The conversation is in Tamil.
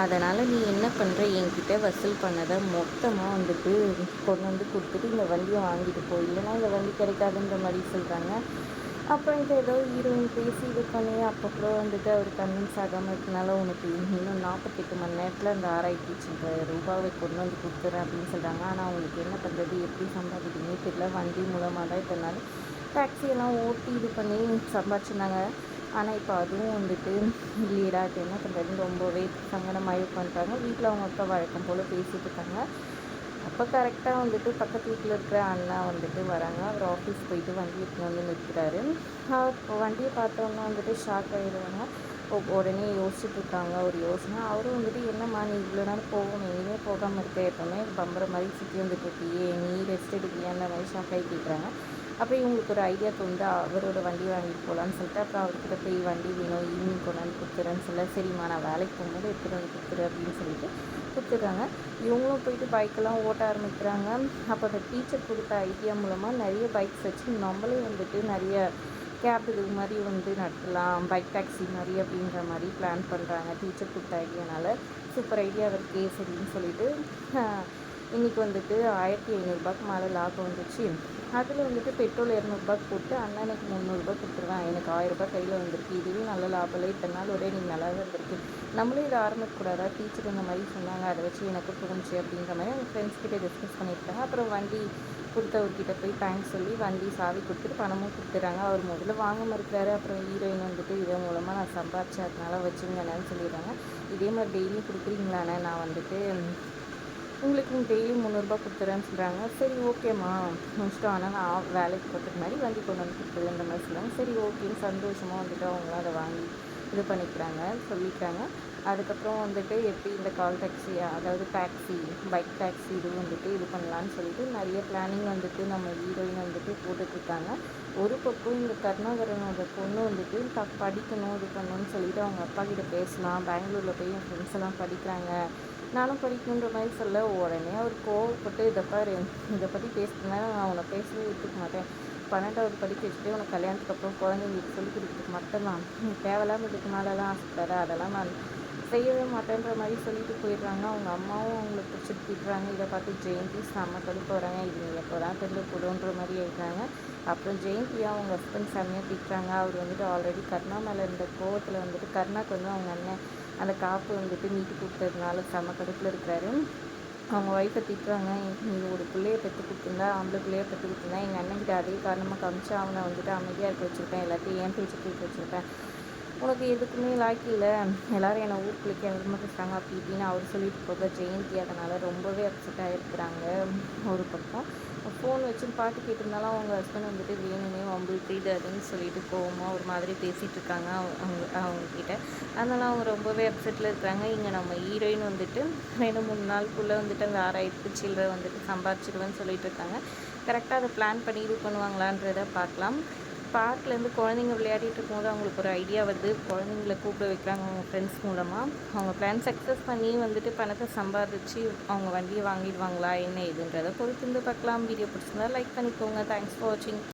அதனால் நீ என்ன பண்ணுற என்கிட்ட வசூல் பண்ணதை மொத்தமாக வந்துட்டு கொண்டு வந்து கொடுத்துட்டு இந்த வண்டியை வாங்கிட்டு போ. இல்லைன்னா இந்த வண்டி கிடைக்காதுன்ற மாதிரி சொல்கிறாங்க அப்புறம் இது ஏதோ ஹீரோயின் பேசி இது பண்ணி அப்பப்போ வந்துட்டு அவர் கன்வின்ஸ் ஆகாமல் இருக்கனால உனக்கு இன்னும் நாற்பத்தெட்டு மணி நேரத்தில் அந்த ஆறாயிரத்தி சில்லற ரூபாவை கொண்டு வந்து கொடுத்துறேன் அப்படின்னு சொல்கிறாங்க ஆனால் அவங்களுக்கு என்ன பண்ணுறது எப்படி சம்பாதிக்கணும்னே தெரியல. வண்டி மூலமாக தான் இத்தனை டாக்ஸியெல்லாம் ஓட்டி இது பண்ணி சம்பாதிச்சிருந்தாங்க. ஆனால் இப்போ அதுவும் வந்துட்டு இல்லையடா இப்போ என்ன பண்ணுறதுன்னு ரொம்பவே சங்கடமாகி உட்காந்துட்டாங்க. வீட்டில் அவங்க அப்பா வழக்கம் போல் பேசிகிட்டு இருக்காங்க. அப்போ கரெக்டாக வந்துட்டு பக்கத்து வீட்டில் இருக்கிற அண்ணா வந்துட்டு வராங்க. அவர் ஆஃபீஸ் போயிட்டு வண்டி எடுத்துன்னு வந்து நிற்கிறாரு. வண்டியை பார்த்தோன்னா வந்துட்டு ஷாக் ஆகிடுவாங்க உடனே யோசிச்சுட்டு இருக்காங்க ஒரு யோசனை. அவரும் வந்துட்டு என்னம்மா நீ இவ்வளோ நேரம் போகணும். எங்கேயுமே போகாமல் இருக்க. எப்போவுமே பம்புற மாதிரி சுற்றி வந்துட்டு இருக்கியே. நீ ரெஸ்ட் எடுக்கிறியா? அந்த மாதிரி ஷாக் ஆகி கேட்குறாங்க அப்புறம் இவங்களுக்கு ஒரு ஐடியா தோணுது அவரோட வண்டி வாங்கிட்டு போகலான்னு சொல்லிட்டு அப்புறம் அவர்கிட்ட போய் வண்டி வேணும் ஈவினிங் கொண்டாந்து கொடுத்துறேன்னு சொல்ல சரிம்மா நான் வேலைக்கு போகும்போது எடுத்துகிட்டு வந்து கொடுத்துரு அப்படின்னு சொல்லிட்டு கொடுத்துட்றாங்க. இவங்களும் போயிட்டு பைக்கெல்லாம் ஓட்ட ஆரம்பிக்கிறாங்க. அப்போ அந்த டீச்சர் கொடுத்த ஐடியா மூலமாக நிறைய பைக்ஸ் வச்சு நம்மளே வந்துட்டு நிறைய கேப் இது மாதிரி வந்து நடத்தலாம் பைக் டாக்ஸி மாதிரி அப்படின்ற மாதிரி பிளான் பண்ணுறாங்க டீச்சர் கொடுத்த ஐடியானால சூப்பர் ஐடியா இருக்கே சரின்னு சொல்லிட்டு இன்றைக்கி வந்துட்டு ஆயிரத்தி ஐநூறுரூபாய்க்கு மேலே லாபம் வந்துச்சு. அதில் வந்துட்டு பெட்ரோல் இரநூறுபாக்கு போட்டு அண்ணனுக்கு முந்நூறுரூபா கொடுத்துருவேன். எனக்கு ஆயிரரூபா கையில் வந்திருக்கு. இதுவே நல்ல லாபம் இல்லை. இத்தனை நாள் ஒரே நீங்கள் நல்லா தான் இருந்திருக்கு நம்மளே இதை ஆரம்பிக்கக்கூடாதா? டீச்சர் இந்த மாதிரி சொன்னாங்க. அதை வச்சு எனக்கு தோணுச்சு அப்படின்ற மாதிரி அவங்க ஃப்ரெண்ட்ஸ் கிட்டே டிஸ்கஸ் பண்ணியிருக்காங்க. அப்புறம் வண்டி கொடுத்தவர்கிட்ட போய் தேங்க்ஸ் சொல்லி வண்டி சாவி கொடுத்துட்டு பணமும் கொடுத்துட்றாங்க அவர் முதல்ல வாங்க மறுக்கிறாரு. அப்புறம் ஹீரோயின் வந்துட்டு இதன் மூலமாக நான் சம்பாதிச்சேன் அதனால வச்சுங்கண்ணேன்னு சொல்லிடுறாங்க. இதே மாதிரி டெய்லியும் கொடுக்குறீங்களாண்ணே? நான் வந்துட்டு உங்களுக்கு டெய்லி முந்நூறுரூபா கொடுத்துறேன்னு சொல்கிறாங்க சரி ஓகேம்மா முடிச்சிட்டோம் ஆனால் நான் வேலைக்கு போகிறதுக்கு மாதிரி வண்டி கொண்டு வந்து கொடுத்துருன்ற மாதிரி சொல்லுவாங்க சரி ஓகேன்னு சந்தோஷமாக வந்துட்டு அவங்களும் அதை வாங்கி இது பண்ணிக்கிறாங்க சொல்லிக்கிறாங்க. அதுக்கப்புறம் வந்துட்டு எப்படி இந்த கால் டாக்ஸி அதாவது டாக்ஸி பைக் டாக்ஸி இது வந்துட்டு இது பண்ணலான்னு சொல்லிட்டு நிறைய பிளானிங் வந்துட்டு நம்ம ஹீரோயின் வந்துட்டு போட்டுட்ருக்காங்க ஒரு பக்கம் இந்த கருணாகரனோட பொண்ணு வந்துட்டு த படிக்கணும் இது பண்ணணும்னு சொல்லிட்டு அவங்க அப்பா கிட்ட பேசலாம் பெங்களூரில் போய் என் ஃப்ரெண்ட்ஸ் எல்லாம் படிக்கிறாங்க. நானும் படிக்கணுன்ற மாதிரி சொல்ல உடனே அவர் கோவப்பட்டு இதை பாரு இதை பற்றி பேசுனா நான் உன்னை பேசவே விட்டுக்க மாட்டேன். பன்னெண்டாவது படிக்க வச்சுட்டு உனக்கு கல்யாணத்துக்கு அப்புறம் குழந்தைங்களுக்கு சொல்லிக் கொடுக்குறதுக்கு மட்டும்தான். தேவையில்லாமல் இதுக்கு மேலெலாம் ஆசைப்படாத அதெல்லாம் நான் செய்யவே மாட்டேன்ற மாதிரி சொல்லிட்டு போயிடுறாங்க. அவங்க அம்மாவும் அவங்களை பிடிச்சிட்டு போயிடுறாங்க இதை பார்த்து ஜெயந்தி செம்ம கடுப்பு வராங்க. இது எப்போ தான் தெரிஞ்சு கொடுன்ற மாதிரி ஆயிடுறாங்க. அப்புறம் ஜெயந்தியாக அவங்க ஹஸ்பண்ட் செம்மையாக திட்டுறாங்க. அவர் வந்துட்டு ஆல்ரெடி கருணா மேலே இருந்த கோவத்தில் வந்துட்டு கருணாக்கு வந்து அவங்க அண்ணன் அந்த காப்பு வந்துட்டு மீட்டு கொடுத்ததுனால செம்ம கடுப்பில் இருக்கிறாரு. அவங்க ஒய்ஃபை திட்டுறாங்க. நீ ஒரு பிள்ளைய பெற்று கொடுத்துருந்தா ஆம்பளை பிள்ளைய பெற்று கொடுத்துருந்தா எங்கள் அண்ணன்கிட்ட அதே காரணமாக காமிச்சு அவனை வந்துட்டு அமைதியாக இருக்க வச்சுருப்பேன். எல்லாத்தையும் ஏன் பேச்சு கேட்க வச்சுருப்பேன்? உனக்கு எதுக்குமே லாக்கி இல்லை. எல்லோரும் என்னை ஊருக்குள்ளே விரும்ப பேசுகிறாங்க அப்படி இப்படின்னு அவர் சொல்லிட்டு போக ஜெயந்தி அதனால் ரொம்பவே அப்செட்டாக இருக்கிறாங்க ஒரு பக்கம் ஃபோன் வச்சு பாட்டு கேட்டிருந்தாலும் அவங்க ஹஸ்பண்ட் வந்துட்டு வேணுமே அவங்களுக்கு இது அதுன்னு சொல்லிட்டு கோவமாக ஒரு மாதிரி பேசிகிட்டு இருக்காங்க அவங்க அவங்கக்கிட்ட அதனால் அவங்க ரொம்பவே அப்செட்டில் இருக்கிறாங்க இங்கே நம்ம ஹீரோயின் வந்துட்டு ரெண்டு மூணு நாளுக்குள்ளே வந்துட்டு அந்த ஆறாயிரத்து சில்லரை வந்துட்டு சம்பாதிச்சிடுவேன்னு சொல்லிட்டு இருக்காங்க. கரெக்டாக அதை பிளான் பண்ணி இது பண்ணுவாங்களான்றதை பார்க்கலாம். பார்க்லேருந்து குழந்தைங்க விளையாடிட்டு இருக்கும்போது அவங்களுக்கு ஒரு ஐடியா வருது. குழந்தைங்கள கூப்பிட வைக்கிறாங்க அவங்க ஃப்ரெண்ட்ஸ் மூலமாக அவங்க பிளான் சக்ஸஸ் பண்ணி வந்துட்டு பணத்தை சம்பாதிச்சு அவங்க வண்டியை வாங்கிடுவாங்களா என்ன இதுன்றதை பொறுத்து இருந்து பார்க்கலாம். வீடியோ பிடிச்சிருந்தா லைக் பண்ணிக்கோங்க. தேங்க்ஸ் ஃபார் வாட்சிங்